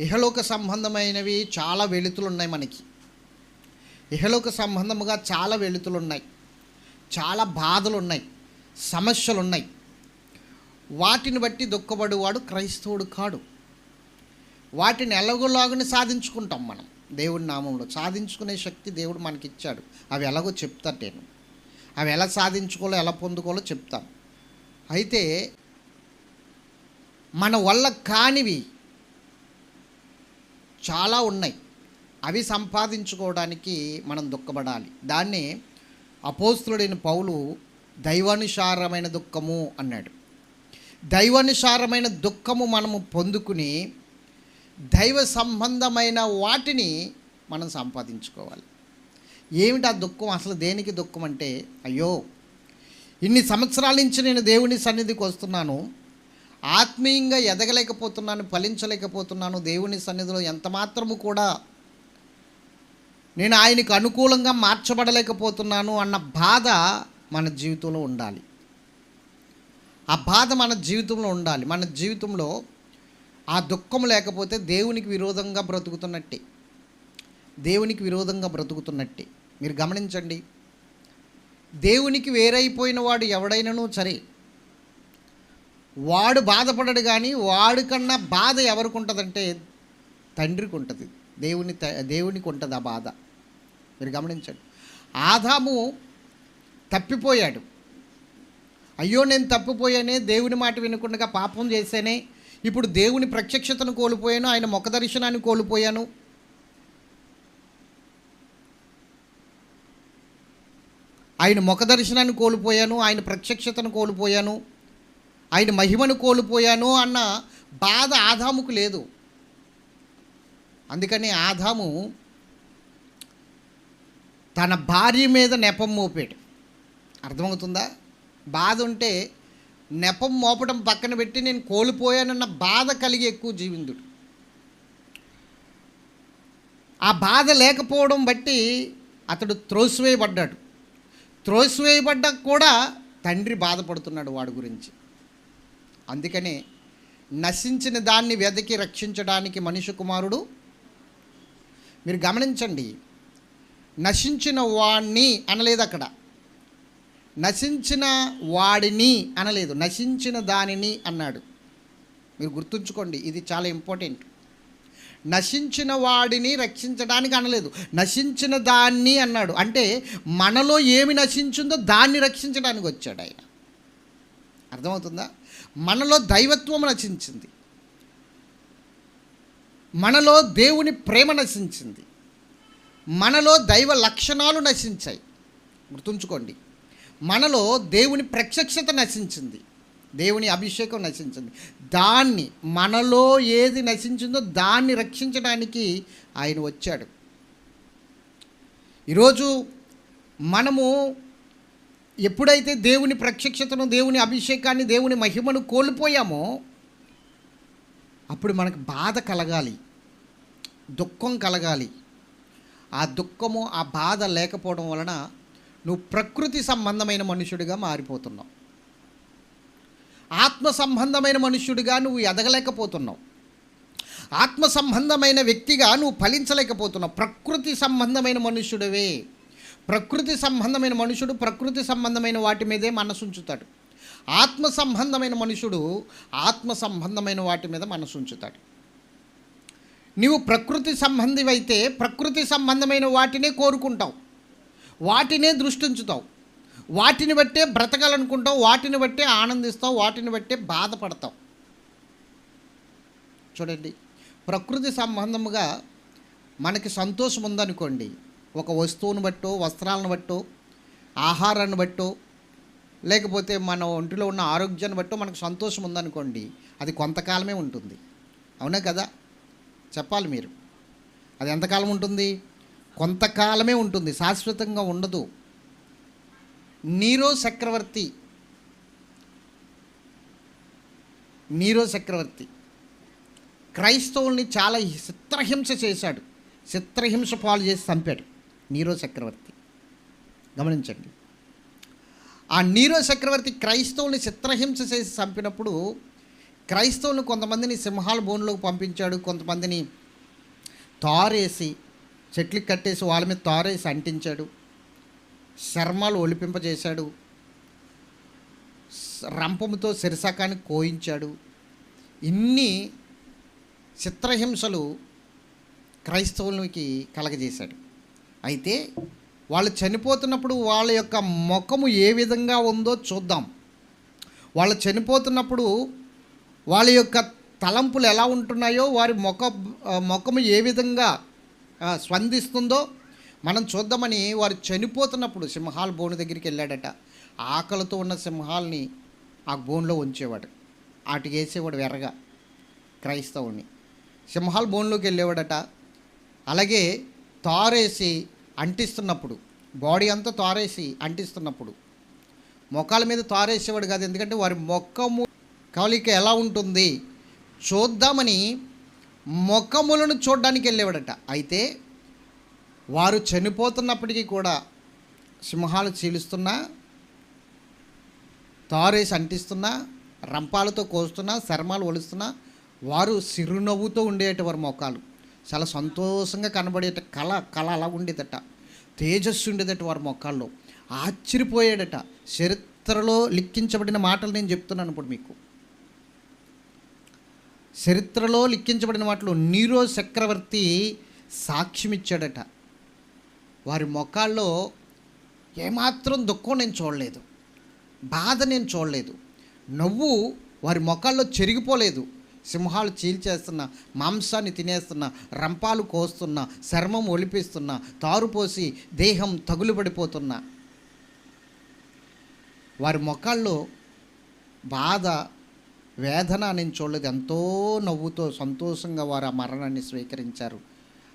ఇహలోక సంబంధమైనవి చాలా వెలుతులు ఉన్నాయి మనకి. ఇహలోక సంబంధముగా చాలా వెలుతులు ఉన్నాయి చాలా బాధలు ఉన్నాయి సమస్యలు ఉన్నాయి వాటిని బట్టి దుఃఖపడేవాడు క్రైస్తవుడు కాడు. వాటిని ఎలాగోలాగని సాధించుకుంటాం మనం. దేవుడి నామంలో సాధించుకునే శక్తి దేవుడు మనకి ఇచ్చాడు అవి ఎలాగో చెప్తాను నేను. అవి ఎలా సాధించుకోవాలో ఎలా పొందుకోవాలో చెప్తాను అయితే మన వల్ల కానివి చాలా ఉన్నాయి. అవి సంపాదించుకోవడానికి మనం దుఃఖపడాలి. దాన్ని అపోస్తుడైన పౌలు దైవానుసారమైన దుఃఖము అన్నాడు. దైవానుసారమైన దుఃఖము మనము పొందుకుని దైవ సంబంధమైన వాటిని మనం సంపాదించుకోవాలి. ఏమిటి ఆ దుఃఖం? అసలు దేనికి దుఃఖం అంటే అయ్యో ఇన్ని సంవత్సరాల నుంచి నేను దేవుని సన్నిధికి వస్తున్నాను. ఆత్మీయంగా ఎదగలేకపోతున్నాను ఫలించలేకపోతున్నాను దేవుని సన్నిధిలో ఎంత మాత్రము కూడా నేను ఆయనకు అనుకూలంగా మార్చబడలేకపోతున్నాను అన్న బాధ మన జీవితంలో ఉండాలి. ఆ బాధ మన జీవితంలో ఉండాలి. మన జీవితంలో ఆ దుఃఖం లేకపోతే దేవునికి విరోధంగా బ్రతుకుతున్నట్టే. దేవునికి విరోధంగా బ్రతుకుతున్నట్టే. మీరు గమనించండి. దేవునికి వేరైపోయిన వాడు ఎవడైనాను సరే వాడు బాధపడడు కానీ వాడికన్నా బాధ ఎవరికి ఉంటుందంటే తండ్రికి ఉంటుంది దేవుని దేవునికి ఉంటుంది ఆ బాధ. మీరు గమనించండి. ఆదాము తప్పిపోయాడు. అయ్యో నేను తప్పిపోయానే దేవుని మాట వినకుండా పాపం చేశానే ఇప్పుడు దేవుని ప్రత్యక్షతను కోల్పోయాను ఆయన ముఖ దర్శనాన్ని కోల్పోయాను. ఆయన ముఖ దర్శనాన్ని కోల్పోయాను ఆయన ప్రత్యక్షతను కోల్పోయాను. ఆయన మహిమను కోల్పోయాను అన్న బాధ ఆదాముకు లేదు. అందుకని ఆదాము తన భార్య మీద నెపం మోపాడు. అర్థమవుతుందా? బాధ ఉంటే నెపం మోపడం పక్కన పెట్టి నేను కోల్పోయానన్న బాధ కలిగి ఎక్కువ జీవిందుడు. ఆ బాధ లేకపోవడం బట్టి అతడు త్రోసివేయబడ్డాడు. త్రోసివేయబడ్డా కూడా తండ్రి బాధపడుతున్నాడు వాడి గురించి. అందుకనే నశించిన దాన్ని వెదకి రక్షించడానికి మనిషి కుమారుడు. మీరు గమనించండి నశించిన వాణ్ణి అనలేదు అక్కడ. నశించిన వాడిని అనలేదు నశించిన దానిని అన్నాడు. మీరు గుర్తుంచుకోండి ఇది చాలా ఇంపార్టెంట్. నశించిన వాడిని రక్షించడానికి అనలేదు నశించిన దాన్ని అన్నాడు. అంటే మనలో ఏమి నశించిందో దాన్ని రక్షించడానికి వచ్చాడు ఆయన. అర్థమవుతుందా? మనలో దైవత్వం నశించింది మనలో దేవుని ప్రేమ నశించింది. మనలో దైవ లక్షణాలు నశించాయి. గుర్తుంచుకోండి. మనలో దేవుని ప్రత్యక్షత నశించింది. దేవుని అభిషేకం నశించింది. దాన్ని మనలో ఏది నశించిందో దాన్ని రక్షించడానికి ఆయన వచ్చాడు. ఈరోజు మనము ఎప్పుడైతే దేవుని ప్రత్యక్షతను దేవుని అభిషేకాన్ని దేవుని మహిమను కోల్పోయామో అప్పుడు మనకు బాధ కలగాలి. దుఃఖం కలగాలి. ఆ దుఃఖము ఆ బాధ లేకపోవడం వలన నువ్వు ప్రకృతి సంబంధమైన మనుషుడిగా మారిపోతున్నావు. ఆత్మ సంబంధమైన మనుష్యుడిగా నువ్వు ఎదగలేకపోతున్నావు. ఆత్మ సంబంధమైన వ్యక్తిగా నువ్వు ఫలించలేకపోతున్నావు. ప్రకృతి సంబంధమైన మనుష్యుడివే ప్రకృతి సంబంధమైన మనుషుడు ప్రకృతి సంబంధమైన వాటి మీదే మనసు ఉంచుతాడు ఆత్మ సంబంధమైన మనుషుడు ఆత్మ సంబంధమైన వాటి మీద మనసు ఉంచుతాడు నీవు ప్రకృతి సంబంధివైతే ప్రకృతి సంబంధమైన వాటినే కోరుకుంటావు. వాటినే దృష్టి ఉంచుతావు వాటిని బట్టే బ్రతకాలనుకుంటావు వాటిని బట్టే ఆనందిస్తావు వాటిని బట్టే బాధపడతావు. చూడండి ప్రకృతి సంబంధముగా మనకి సంతోషం ఉందనుకోండి ఒక వస్తువును బట్టో వస్త్రాలను బట్టో ఆహారాన్ని బట్టో లేకపోతే మన ఒంటిలో ఉన్న ఆరోగ్యాన్ని బట్టో మనకు సంతోషం ఉందనుకోండి అది కొంతకాలమే ఉంటుంది. అవునా కదా? చెప్పాలి మీరు. అది ఎంతకాలం ఉంటుంది? కొంతకాలమే ఉంటుంది. శాశ్వతంగా ఉండదు. నీరో చక్రవర్తి. నీరో చక్రవర్తి. క్రైస్తవుల్ని చాలా చిత్రహింస చేశాడు. చిత్రహింస పాలు చేసి చంపాడు. నీరో చక్రవర్తి. గమనించండి. ఆ నీరో చక్రవర్తి క్రైస్తవుల్ని చిత్రహింస చేసి చంపినప్పుడు క్రైస్తవులు కొంతమందిని సింహాల బోన్లోకి పంపించాడు కొంతమందిని తారేసి చెట్లకి కట్టేసి వాళ్ళ మీద తారేసి అంటించాడు శర్మాలు ఒలిపింపజేశాడు రంపముతో శిరసకాన్ని కోయించాడు. ఇన్ని చిత్రహింసలు క్రైస్తవులకి కలగజేశాడు. అయితే వాళ్ళు చనిపోతున్నప్పుడు వాళ్ళ యొక్క ముఖము ఏ విధంగా ఉందో చూద్దాం. వాళ్ళు చనిపోతున్నప్పుడు వాళ్ళ యొక్క తలంపులు ఎలా ఉంటున్నాయో వారి ముఖ ముఖము ఏ విధంగా స్పందిస్తుందో మనం చూద్దామని వారు చనిపోతున్నప్పుడు సింహాల బోను దగ్గరికి వెళ్ళాడట. ఆకలితో ఉన్న సింహాల్ని ఆ బోన్లో ఉంచేవాడు. వాటికి వేసేవాడు వెర్రగా క్రైస్తవుని సింహాల బోన్లోకి వెళ్ళేవాడట. అలాగే తారేసి అంటిస్తున్నప్పుడు బాడీ అంతా తారేసి అంటిస్తున్నప్పుడు మొఖాల మీద తారేసేవాడు కాదు. ఎందుకంటే వారి మొక్కము కవలిక ఎలా ఉంటుంది? చూద్దామని మొక్కములను చూడడానికి వెళ్ళేవాడట. అయితే వారు చనిపోతున్నప్పటికీ కూడా సింహాలు చీలుస్తున్నా తారేసి అంటిస్తున్నా రంపాలతో కోస్తున్నా శర్మాలు ఒలుస్తున్నా వారు సిరునవ్వుతో ఉండేట వారి మొక్కలు చాలా సంతోషంగా కనబడేట కళ కళ అలా ఉండేదట. తేజస్సు ఉండేదట వారి మొక్కల్లో ఆశ్చర్యపోయాడట. చరిత్రలో లిఖించబడిన మాటలు నేను చెప్తున్నాను ఇప్పుడు మీకు. చరిత్రలో లిఖించబడిన మాటలు. నీరో చక్రవర్తి సాక్ష్యం ఇచ్చాడట వారి మొఖాల్లో ఏమాత్రం దుఃఖం నేను చూడలేదు. బాధ నేను చూడలేదు. నవ్వు వారి మొఖాల్లో చెరిగిపోలేదు. సింహాలు చీల్చేస్తున్న మాంసాన్ని తినేస్తున్న రంపాలు కోస్తున్న చర్మం ఒలిపిస్తున్న తారు పోసి దేహం తగులుబడిపోతున్న వారి మొక్కల్లో బాధ వేదన నేను చూడలేదు ఎంతో నవ్వుతో సంతోషంగా వారు ఆ మరణాన్ని స్వీకరించారు.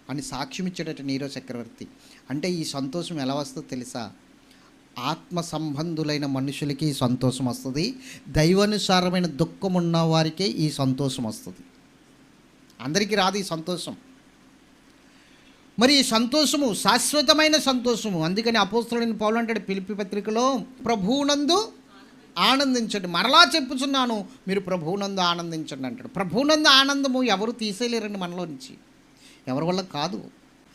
అని సాక్ష్యం ఇచ్చేటట్టు నీరో చక్రవర్తి. అంటే ఈ సంతోషం ఎలా వస్తుందో తెలుసా? ఆత్మ సంబంధులైన మనుషులకి ఈ సంతోషం వస్తుంది. దైవానుసారమైన దుఃఖం ఉన్న వారికే ఈ సంతోషం వస్తుంది. అందరికీ రాదు ఈ సంతోషం. మరి ఈ సంతోషము శాశ్వతమైన సంతోషము. అందుకని అపోస్తుడైన పౌలు అంటాడు పిలిపి పత్రికలో ప్రభువునందు ఆనందించండి. మరలా చెప్పుచున్నాను మీరు ప్రభువునందు ఆనందించండి అంటాడు. ప్రభువునందు ఆనందము ఎవరు తీసేయలేరండి మనలో నుంచి. ఎవరి వల్ల కాదు.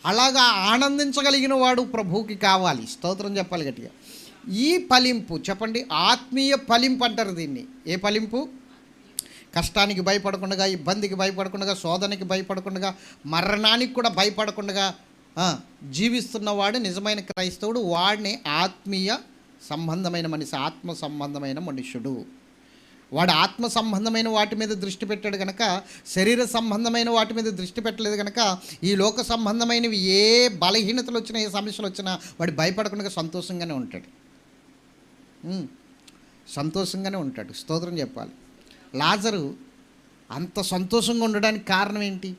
అలాగా ఆనందించగలిగిన వాడు ప్రభువుకి కావాలి. స్తోత్రం చెప్పాలి గట్టిగా. ఈ ఫలింపు చెప్పండి ఆత్మీయ ఫలింపు అంటారు దీన్ని. ఏ ఫలింపు? కష్టానికి భయపడకుండా ఇబ్బందికి భయపడకుండా శోధనకి భయపడకుండా మరణానికి కూడా భయపడకుండా జీవిస్తున్నవాడు నిజమైన క్రైస్తవుడు వాడిని ఆత్మీయ సంబంధమైన మనిషి ఆత్మ సంబంధమైన మనుష్యుడు. వాడు ఆత్మ సంబంధమైన వాటి మీద దృష్టి పెట్టాడు కనుక శరీర సంబంధమైన వాటి మీద దృష్టి పెట్టలేదు కనుక ఈ లోక సంబంధమైనవి ఏ బలహీనతలు వచ్చినా ఏ సమస్యలు వచ్చినా వాడు భయపడకుండా సంతోషంగానే ఉంటాడు. సంతోషంగానే ఉంటాడు స్తోత్రం చెప్పాలి. లాజరు అంత సంతోషంగా ఉండడానికి కారణం ఏంటి?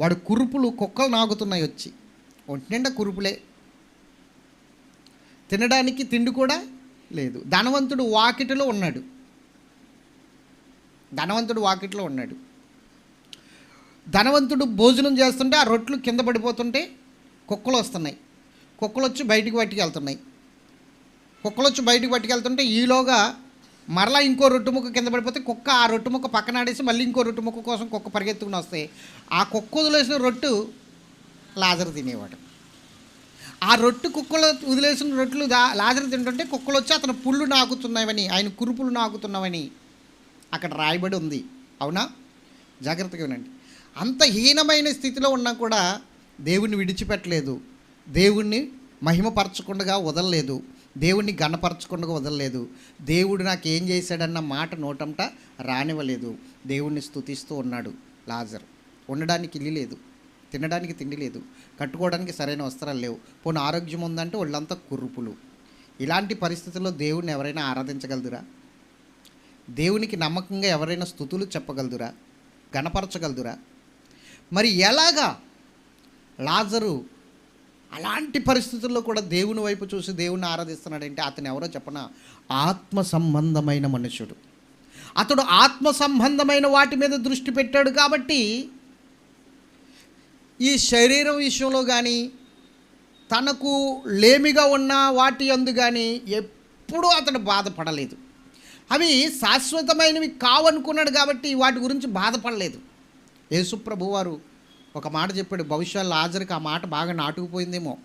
వాడు కురుపులు కుక్కలు నాగుతున్నాయి వచ్చి. ఒంటి నిండా కురుపులే. తినడానికి తిండి కూడా లేదు. ధనవంతుడు వాకిటిలో ఉన్నాడు. ధనవంతుడు వాకిట్లో ఉన్నాడు. ధనవంతుడు భోజనం చేస్తుంటే ఆ రొట్లు కింద పడిపోతుంటే కుక్కలు వస్తున్నాయి. కుక్కలు వచ్చి బయటికి పట్టుకెళ్తున్నాయి కుక్కలొచ్చి బయటకు బయటికి పట్టుకెళ్తుంటే ఈలోగా మరలా ఇంకో రొట్టు ముక్క కింద పడిపోతే కుక్క ఆ రొట్టు ముక్క పక్కన ఆడేసి మళ్ళీ ఇంకో రొట్టు ముక్క కోసం కుక్క పరిగెత్తుకుని వస్తాయి ఆ కుక్క వదిలేసిన రొట్టు లాజరు తినేవాడు. ఆ రొట్టు కుక్కలు వదిలేసిన రొట్లు దా లాజరు తింటుంటే కుక్కలు వచ్చి అతను పుళ్ళు నాకుతున్నావని ఆయన కురుపులు నాకుతున్నావని అక్కడ రాయబడి ఉంది. అవునా? జాగ్రత్తగా వినండి. అంత హీనమైన స్థితిలో ఉన్నా కూడా దేవుణ్ణి విడిచిపెట్టలేదు. దేవుణ్ణి మహిమపరచకుండా వదలలేదు. దేవుణ్ణి గణపరచకుండా వదలలేదు. దేవుడు నాకు ఏం చేశాడన్న మాట నోటంట రానివ్వలేదు. దేవుణ్ణి స్థుతిస్తూ ఉన్నాడు లాజర్. ఉండడానికి ఇల్లు లేదు. తినడానికి తిండి లేదు. కట్టుకోవడానికి సరైన వస్త్రాలు లేవు. పోనీ ఆరోగ్యం ఉందంటే వాళ్ళంతా కుర్రుపులు ఇలాంటి పరిస్థితుల్లో దేవుణ్ణి ఎవరైనా ఆరాధించగలదురా? దేవునికి నమ్మకంగా ఎవరైనా స్థుతులు చెప్పగలదురా? గణపరచగలదురా మరి ఎలాగా లాజరు అలాంటి పరిస్థితుల్లో కూడా దేవుని వైపు చూసి దేవుని ఆరాధిస్తున్నాడంటే అతను ఎవరో చెప్పన? ఆత్మ సంబంధమైన మనుషుడు అతడు ఆత్మ సంబంధమైన వాటి మీద దృష్టి పెట్టాడు కాబట్టి ఈ శరీరం విషయంలో కానీ తనకు లేమిగా ఉన్న వాటి అందు కానీ ఎప్పుడూ అతడు బాధపడలేదు. అవి శాశ్వతమైనవి కావనుకున్నాడు కాబట్టి వాటి గురించి బాధపడలేదు. యేసుప్రభు వారు ఒక మాట చెప్పాడు భవిష్యత్ లాజర్కి ఆ మాట బాగా నాటుకుపోయిందేమో.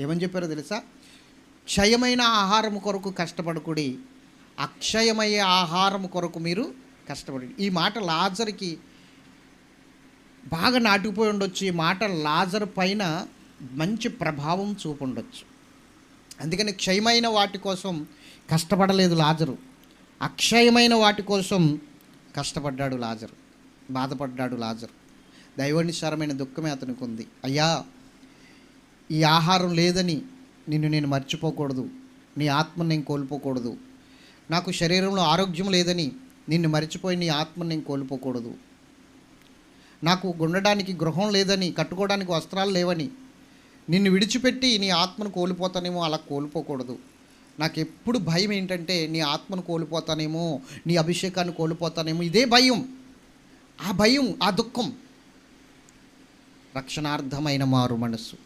ఏమని చెప్పారో తెలుసా? క్షయమైన ఆహారం కొరకు కష్టపడకుడి అక్షయమయ్యే ఆహారం కొరకు మీరు కష్టపడి ఈ మాట లాజర్కి బాగా నాటుకుపోయి ఉండొచ్చు. ఈ మాట లాజర్ పైన మంచి ప్రభావం చూపుండొచ్చు. అందుకని క్షయమైన వాటి కోసం కష్టపడలేదు లాజరు. అక్షయమైన వాటి కోసం కష్టపడ్డాడు లాజరు. బాధపడ్డాడు లాజరు. దైవానుసారమైన దుఃఖమే అతనికి ఉంది అయ్యా ఈ ఆహారం లేదని నిన్ను నేను మర్చిపోకూడదు. నీ ఆత్మను నేను కోల్పోకూడదు. నాకు శరీరంలో ఆరోగ్యం లేదని నిన్ను మర్చిపోయి నీ ఆత్మను నేను కోల్పోకూడదు. నాకు గుండడానికి గృహం లేదని కట్టుకోవడానికి వస్త్రాలు లేవని నిన్ను విడిచిపెట్టి నీ ఆత్మను కోల్పోతానేమో అలా కోల్పోకూడదు. నాకు ఎప్పుడు భయం ఏంటంటే నీ ఆత్మను కోల్పోతానేమో నీ అభిషేకాన్ని కోల్పోతానేమో ఇదే భయం. ఆ భయం ఆ దుఃఖం రక్షణార్థమైన మారు మనస్సు.